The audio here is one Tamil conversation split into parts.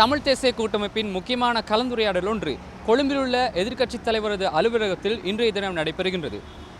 தமிழ் தேசிய கூட்டமைப்பின் முக்கியமான கலந்துரையாடல் ஒன்று கொழும்பிலுள்ள எதிர்க்கட்சித் தலைவரது அலுவலகத்தில் இன்றைய தினம் நடைபெறுகின்றது.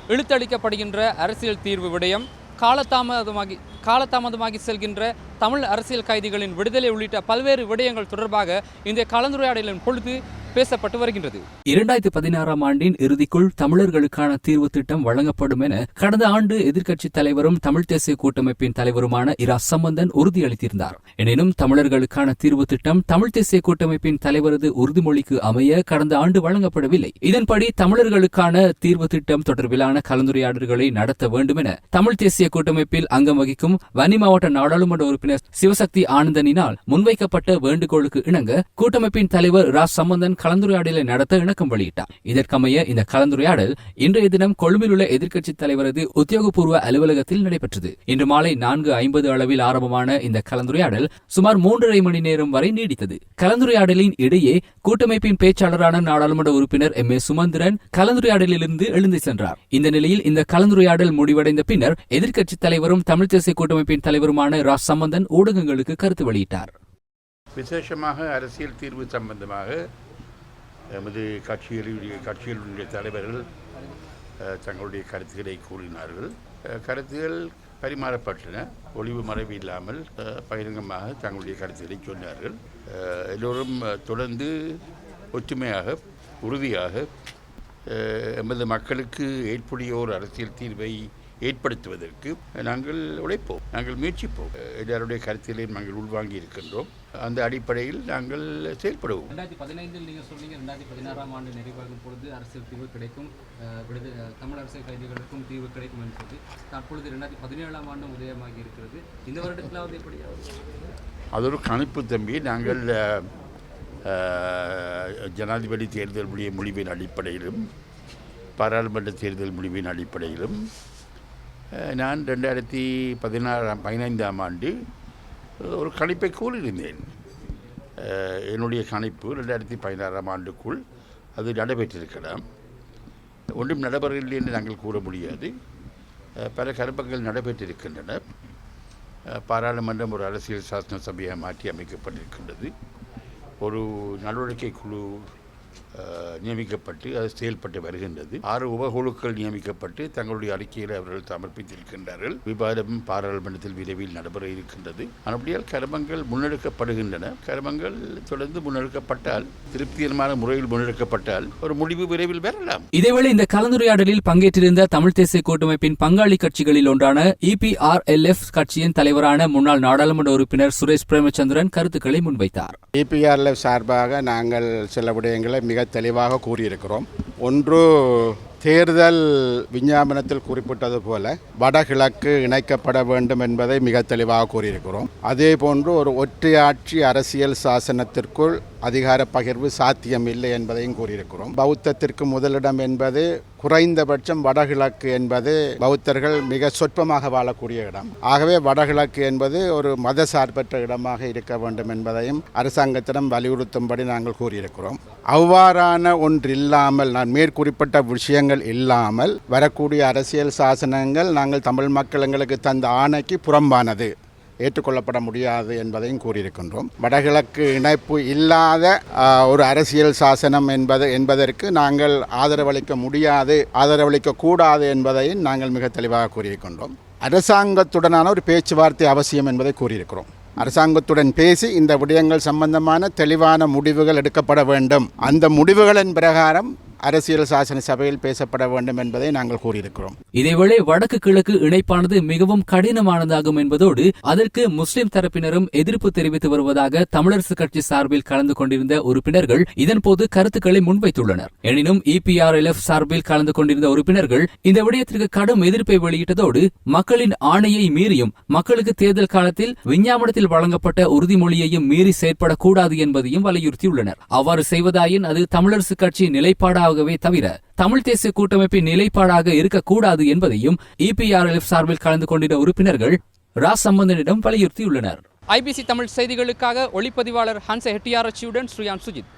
இழுத்தளிக்கப்படுகின்ற அரசியல் தீர்வு விடயம் காலதாமதமாகி காலதாமதமாகி செல்கின்ற தமிழ் அரசியல் கைதிகளின் விடுதலை உள்ளிட்ட பல்வேறு விடயங்கள் தொடர்பாக இந்த கலந்துரையாடலின் பொழுது பேசப்பட்டு வருகின்றது. இரண்டாயிரத்தி பதினாறாம் ஆண்டின் இறுதிக்குள் தமிழர்களுக்கான தீர்வு திட்டம் வழங்கப்படும் என கடந்த ஆண்டு எதிர்க்கட்சித் தலைவரும் தமிழ் தேசிய கூட்டமைப்பின் தலைவருமான இரா சம்பந்தன் உறுதியளித்திருந்தார். எனினும் தமிழர்களுக்கான தீர்வு திட்டம் தமிழ் தேசிய கூட்டமைப்பின் தலைவரது உறுதிமொழிக்கு அமைய கடந்த ஆண்டு வழங்கப்படவில்லை. இதன்படி தமிழர்களுக்கான தீர்வு திட்டம் தொடர்பிலான கலந்துரையாடல்களை நடத்த வேண்டும் என தமிழ் தேசிய கூட்டமைப்பில் அங்கம் வகிக்கும் வன்னி மாவட்ட நாடாளுமன்ற உறுப்பினர் சிவசக்தி ஆனந்தனினால் முன்வைக்கப்பட்ட வேண்டுகோளுக்கு இணங்க கூட்டமைப்பின் தலைவர் ரா சம்பந்தன் கலந்துரையாடலை நடத்த இணக்கம் வெளியிட்டார். இதற்கமைய இந்த கலந்துரையாடல் இன்றைய தினம் கொழும்பில் உள்ள எதிர்க்கட்சித் தலைவரது உத்தியோகபூர்வ அலுவலகத்தில் நடைபெற்றது. இன்று மாலை நான்கு ஐம்பது அளவில் ஆரம்பமான இந்த கலந்துரையாடல் சுமார் மூன்றரை மணி நேரம் வரை நீடித்தது. கலந்துரையாடலின் இடையே கூட்டமைப்பின் பேச்சாளரான நாடாளுமன்ற உறுப்பினர் எம் ஏ சுமந்திரன் கலந்துரையாடலிலிருந்து எழுந்து சென்றார். இந்த நிலையில் இந்த கலந்துரையாடல் முடிவடைந்த பின்னர் எதிர்க்கட்சித் தலைவரும் தமிழ் தேசிய கூட்டமைப்பின் தலைவருமான ரா. சம்பந்தன் ஊடகங்களுக்கு கருத்து வெளியிட்டார். விசேஷமாக அரசியல் தீர்வு சம்பந்தமாக எமது கட்சிகளுடைய கட்சிகளுடைய தலைவர்கள் தங்களுடைய கருத்துக்களை கூறினார்கள். கருத்துகள் பரிமாறப்பட்டன. ஒளிவு மறைவு இல்லாமல் பகிரங்கமாக தங்களுடைய கருத்துக்களை சொன்னார்கள். எல்லோரும் தொடர்ந்து ஒற்றுமையாக உறுதியாக எமது மக்களுக்கு ஏற்புடைய ஒரு அரசியல் தீர்வை ஏற்படுத்துவதற்கு நாங்கள் உழைப்போம் நாங்கள் முயற்சிப்போம். எல்லாருடைய கருத்திலையும் நாங்கள் உள்வாங்கி இருக்கின்றோம். அந்த அடிப்படையில் நாங்கள் செயல்படுவோம். ரெண்டாயிரத்தி பதினைந்தில் நீங்கள் சொன்னீங்க ரெண்டாயிரத்தி பதினாறாம் ஆண்டு நிறைவாகும் பொழுது அரசியல் தீர்வு கிடைக்கும் விடுதலை தமிழ் அரசியல் கைதிகளுக்கும் தீர்வு கிடைக்கும் சொல்லி தற்பொழுது ரெண்டாயிரத்தி பதினேழாம் ஆண்டு உதயமாகி இருக்கிறது. இந்த வருடத்திலாவது எப்படியாவது அது ஒரு கணிப்பு தம்பி நாங்கள் ஜனாதிபதி தேர்தல் முடிய முடிவின் அடிப்படையிலும் பாராளுமன்ற தேர்தல் முடிவின் அடிப்படையிலும் நான் ரெண்டாயிரத்தி பதினாறாம் பதினைந்தாம் ஆண்டு ஒரு கணிப்பை கூறியிருந்தேன். என்னுடைய கணிப்பு ரெண்டாயிரத்தி பதினாறாம் ஆண்டுக்குள் அது நடைபெற்றிருக்கலாம். ஒன்றும் நடைபெறவில்லை என்று நாங்கள் கூற முடியாது. பல கருப்பங்கள் நடைபெற்றிருக்கின்றன. பாராளுமன்றம் ஒரு அரசியல் சாசன சபையாக மாற்றி அமைக்கப்பட்டிருக்கின்றது. ஒரு நடவடிக்கை குழு நியமிக்கப்பட்டு அது செயல்பட்டு வருகின்றது. ஆறு உபகுழுக்கள் நியமிக்கப்பட்டு தங்களுடைய அறிக்கையில் அவர்கள் சமர்ப்பித்திருக்கின்றார்கள். விவாதம் பாராளுமன்றத்தில் விரைவில் நடைபெற இருக்கின்றது. அப்படியால் கருமங்கள் முன்னெடுக்கப்படுகின்றன. கருமங்கள் தொடர்ந்து முன்னெடுக்கப்பட்டால் திருப்திகரமான முறையில் முன்னெடுக்கப்பட்டால் ஒரு முடிவு விரைவில் பெறலாம் இதேவேளை இந்த கலந்துரையாடலில் பங்கேற்றிருந்த தமிழ் தேசிய கூட்டமைப்பின் பங்காளி கட்சிகளில் ஒன்றான இபிஆர்எல்எஃப் கட்சியின் தலைவரான முன்னாள் நாடாளுமன்ற உறுப்பினர் சுரேஷ் பிரேமச்சந்திரன் கருத்துக்களை முன்வைத்தார். இபிஆர்எல் சார்பாக நாங்கள் சில விடயங்களை மிக தெளிவாக கூறியிருக்கிறோம். ஒன்று தேர்தல் விஞ்ஞாபனத்தில் குறிப்பிட்டது போல வடகிழக்கு இணைக்கப்பட வேண்டும் என்பதை மிக தெளிவாக கூறியிருக்கிறோம். அதே போன்று ஒரு ஒற்றையாட்சி அரசியல் சாசனத்திற்குள் அதிகார பகிர்வு சாத்தியம் இல்லை என்பதையும் கூறியிருக்கிறோம். பௌத்தத்திற்கு முதலிடம் என்பது குறைந்தபட்சம் வடகிழக்கு என்பது பௌத்தர்கள் மிக சொற்பமாக வாழக்கூடிய இடம். ஆகவே வடகிழக்கு என்பது ஒரு மத சார்பற்ற இடமாக இருக்க வேண்டும் என்பதையும் அரசாங்கத்திடம் வலியுறுத்தும்படி நாங்கள் கூறியிருக்கிறோம். அவ்வாறான ஒன்று இல்லாமல் நான் மேற்குறிப்பிட்ட விஷயங்கள் இல்லாமல் வரக்கூடிய அரசியல் சாசனங்கள் நாங்கள் தமிழ் மக்கள் எங்களுக்கு தந்த ஆணைக்கு புறம்பானது. ஏற்றுக்கொள்ளப்பட முடியாது என்பதையும் கூறியிருக்கின்றோம். வடகிழக்கு இணைப்பு இல்லாத ஒரு அரசியல் சாசனம் என்பது என்பதற்கு நாங்கள் ஆதரவளிக்க முடியாது ஆதரவளிக்க கூடாது என்பதையும் நாங்கள் மிக தெளிவாக கூறியிருக்கின்றோம். அரசாங்கத்துடனான ஒரு பேச்சுவார்த்தை அவசியம் என்பதை கூறியிருக்கிறோம். அரசாங்கத்துடன் பேசி இந்த விடயங்கள் சம்பந்தமான தெளிவான முடிவுகள் எடுக்கப்பட வேண்டும். அந்த முடிவுகளின் பிரகாரம் அரசியல் சாசன சபையில் பேசப்பட வேண்டும் என்பதை நாங்கள் கூறியிருக்கிறோம். இதேவேளை வடக்கு கிழக்கு இணைப்பானது மிகவும் கடினமானதாகும் என்பதோடு அதற்கு முஸ்லிம் தரப்பினரும் எதிர்ப்பு தெரிவித்து வருவதாக தமிழரசு கட்சி சார்பில் கலந்து கொண்டிருந்த உறுப்பினர்கள் இதன்போது கருத்துக்களை முன்வைத்துள்ளனர். எனினும் இபிஆர்எல்எஃப் சார்பில் கலந்து கொண்டிருந்த உறுப்பினர்கள் இந்த விடயத்திற்கு கடும் எதிர்ப்பை வெளியிட்டதோடு மக்களின் ஆணையை மீறியும் மக்களுக்கு தேர்தல் காலத்தில் விஞ்ஞாபனத்தில் வழங்கப்பட்ட உறுதிமொழியையும் மீறி செயற்படக்கூடாது என்பதையும் வலியுறுத்தியுள்ளனர். அவ்வாறு செய்வதாயின் அது தமிழரசு கட்சி நிலைப்பாடாக நிலைப்பாடாகவே தவிர தமிழ் தேசிய கூட்டமைப்பின் நிலைப்பாடாக இருக்கக்கூடாது என்பதையும் இபிஆர்எல்எஃப் சார்பில் கலந்து கொண்டிருந்த உறுப்பினர்கள் ரா சம்பந்தனிடம் வலியுறுத்தியுள்ளனர். ஐபிசி தமிழ் செய்திகளுக்காக ஒளிப்பதிவாளர் ஹன்ச ஹெட்டியாரச்சியுடன் ஸ்ரீயான் சுஜித்.